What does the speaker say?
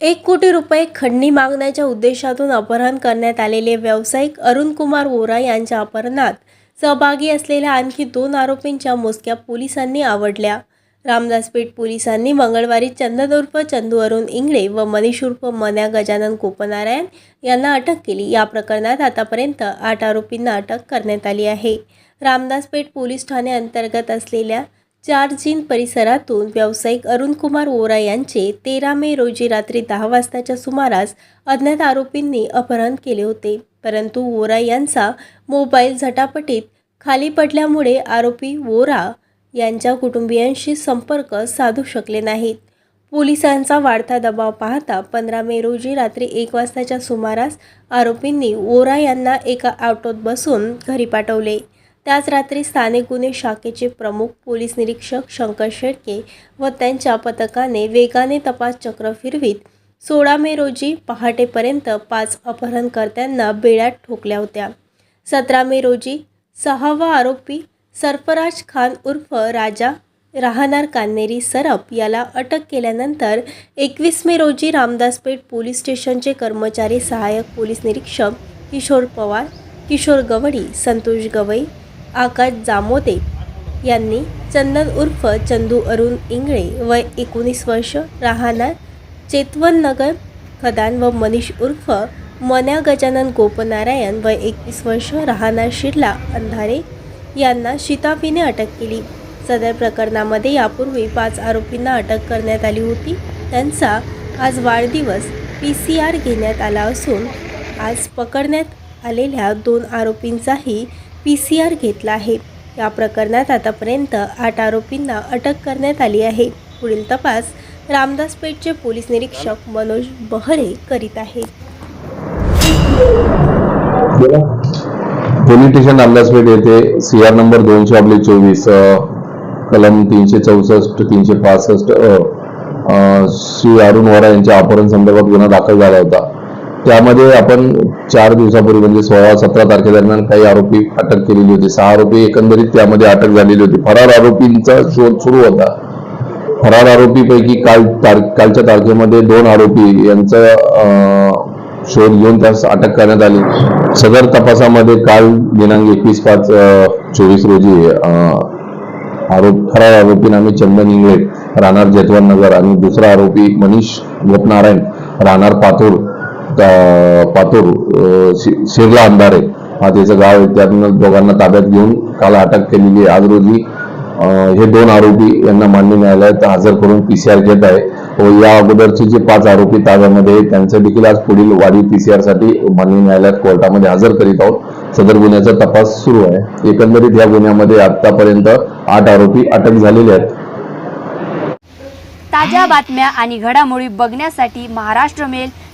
एक कोटी रुपये खंडणी मागण्याच्या उद्देशातून अपहरण करण्यात आलेले व्यावसायिक अरुण कुमार वोरा यांच्या अपहरणात सहभागी असलेल्या आणखी दोन आरोपींच्या मोजक्या पोलिसांनी आवडल्या. रामदासपेठ पोलिसांनी मंगळवारी चंदन उर्फ चंदू अरुण इंगळे व मनीष उर्फ मन्या गजानन गोपनारायण यांना अटक केली. या प्रकरणात आतापर्यंत आठ आरोपींना अटक करण्यात आली आहे. रामदासपेठ पोलीस ठाणे अंतर्गत असलेल्या चारजीन परिसरातून व्यावसायिक अरुणकुमार वोरा यांचे तेरा मे रोजी रात्री दहा वाजताच्या सुमारास अज्ञात आरोपींनी अपहरण केले होते. परंतु वोरा यांचा मोबाईल झटापटीत खाली पडल्यामुळे आरोपी वोरा यांच्या कुटुंबियांशी संपर्क साधू शकले नाहीत. पोलिसांचा वाढता दबाव पाहता पंधरा मे रोजी रात्री एक वाजताच्या सुमारास आरोपींनी वोरा यांना एका ऑटोत बसून घरी पाठवले. त्याच रात्री स्थानिक गुन्हे शाखेचे प्रमुख पोलीस निरीक्षक शंकर शेळके व त्यांच्या पथकाने वेगाने तपास चक्र फिरवीत सोळा मे रोजी पहाटेपर्यंत पाच अपहरणकर्त्यांना बेड्यात ठोकल्या होत्या. सतरा मे रोजी सहावा आरोपी सरफराज खान उर्फ राजा राहणार कान्नेरी सरप याला अटक केल्यानंतर एकवीस मे रोजी रामदासपेठ पोलीस स्टेशनचे कर्मचारी सहाय्यक पोलीस निरीक्षक किशोर पवार किशोर गवडी संतोष गवई आकाश जामोदे यांनी चंदन उर्फ चंदू अरुण इंगळे वय एकोणीस वर्ष राहणार चेतवन नगर खदान व मनीष उर्फ मन्या गजानन गोपनारायण वय एकवीस वर्ष राहणार शिरला अंधारे यांना शिताफीने अटक केली. सदर प्रकरणामध्ये यापूर्वी पाच आरोपींना अटक करण्यात आली होती. त्यांचा आज वाढदिवस पी सी आर घेण्यात आला असून आज पकडण्यात आलेल्या दोन आरोपींचाही पी सी आर घेतला आहे. या प्रकरणात आतापर्यंत आठ आरोपींना अटक करण्यात आली आहे. पुढील तपास रामदासपेठचे पोलीस निरीक्षक मनोज बहरे करीत आहेत पोलीस स्टेशन रामदासपेठ येथे सी आर नंबर दोनशे आपले चोवीस कलम तीनशे चौसष्ट तीनशे पासष्ट श्री अरुण वरा यांच्या अपहरण संदर्भात गुन्हा दाखल झाला होता. त्यामध्ये आपण चार दिवसापूर्वी म्हणजे सोळा सतरा तारखेदरम्यान काही आरोपी अटक केलेली होती. सहा आरोपी एकंदरीत त्यामध्ये अटक झालेली होती. फरार आरोपींचा शोध सुरू होता. फरार आरोपीपैकी काल तार कालच्या तारखेमध्ये दोन आरोपी यांचा शोध घेऊन त्यास अटक करण्यात आली. सदर तपासामध्ये काल दिनांक एकवीस पाच चोवीस रोजी आरोप फरार आरोपी नामे चंदन इंगळे राहणार जेतवन नगर आणि दुसरा आरोपी मनीष गोपनारायण राहणार पातूर पातूर शि- शिरला अंधारे हा त्याचं गाव आहे. त्यातून दोघांना ताब्यात घेऊन काल अटक केलेली आहे. आज रोजी हे दोन आरोपी यांना मान्य न्यायालयात हजर करून पीसीआर घेत आहे. व या अगोदरचे जे पाच आरोपी ताब्यामध्ये त्यांचं देखील आज पुढील वाढीव पीसीआरसाठी मान्य न्यायालयात कोर्टामध्ये हजर करीत आहोत. सदर गुन्ह्याचा तपास सुरू आहे. एकंदरीत या गुन्ह्यामध्ये आतापर्यंत आठ आरोपी अटक झालेले आहेत. ताज्या बातम्या आणि घडामोडी बघण्यासाठी महाराष्ट्र मेल